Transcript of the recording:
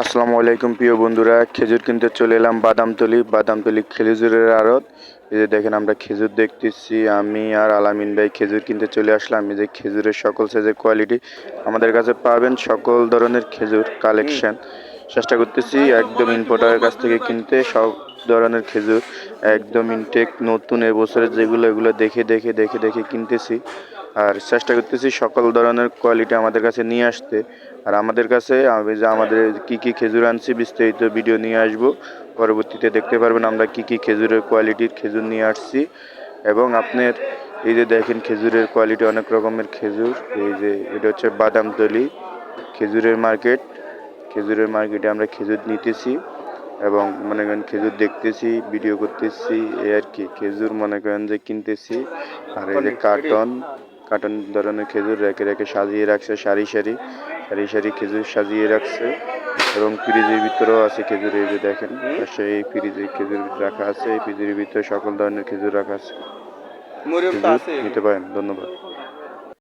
আসসালামু আলাইকুম, প্রিয় বন্ধুরা। খেজুর কিনতে চলে এলাম বাদামতলি। বাদামতলি খেজুরের আড়ত। এই যে দেখেন, আমরা খেজুর দেখতেছি। আমি আর আলামিন ভাই খেজুর কিনতে চলে আসলাম। এই যে খেজুরের সকল সাইজের কোয়ালিটি আমাদের কাছে পাবেন সকল ধরনের খেজুর কালেকশন। চেষ্টা করতেছি একদম ইম্পোর্টারের কাছ থেকে কিনতে। সব ধরনের খেজুর একদম ইনটেক নতুন এবছরের যেগুলো, এগুলো দেখে দেখে দেখে দেখে কিনতেছি। আর চেষ্টা করতেছি সকল ধরনের কোয়ালিটি আমাদের কাছে নিয়ে আসতে। আর আমাদের কাছে আমি যে আমাদের কী কী খেজুর আনছি বিস্তারিত ভিডিও নিয়ে আসব। পরবর্তীতে দেখতে পারবেন আমরা কী কী খেজুরের কোয়ালিটির খেজুর নিয়ে আসছি। এবং আপনার এই যে দেখেন খেজুরের কোয়ালিটি অনেক রকমের খেজুর। এই যে এটা হচ্ছে বাদামতলি খেজুরের মার্কেট খেজুরের মার্কেটে আমরা খেজুর নিতেছি এবং মনে করেন খেজুর দেখতেছি ভিডিও করতেছি এই আর কি। খেজুর মনে করেন যে কিনতেছি। আর এই যে কার্টন কার্টন ধরনের খেজুর রেখে রেখে সাজিয়ে রাখছে সারি সারি সারি সারি খেজুর সাজিয়ে রাখছে এবং ফ্রিজের ভিতরেও আছে খেজুর এই যে দেখেন সেই এই ফ্রিজে খেজুর রাখা আছে এই ফ্রিজের ভিতরে সকল ধরনের খেজুর রাখা আছে। নিতে পারেন ধন্যবাদ।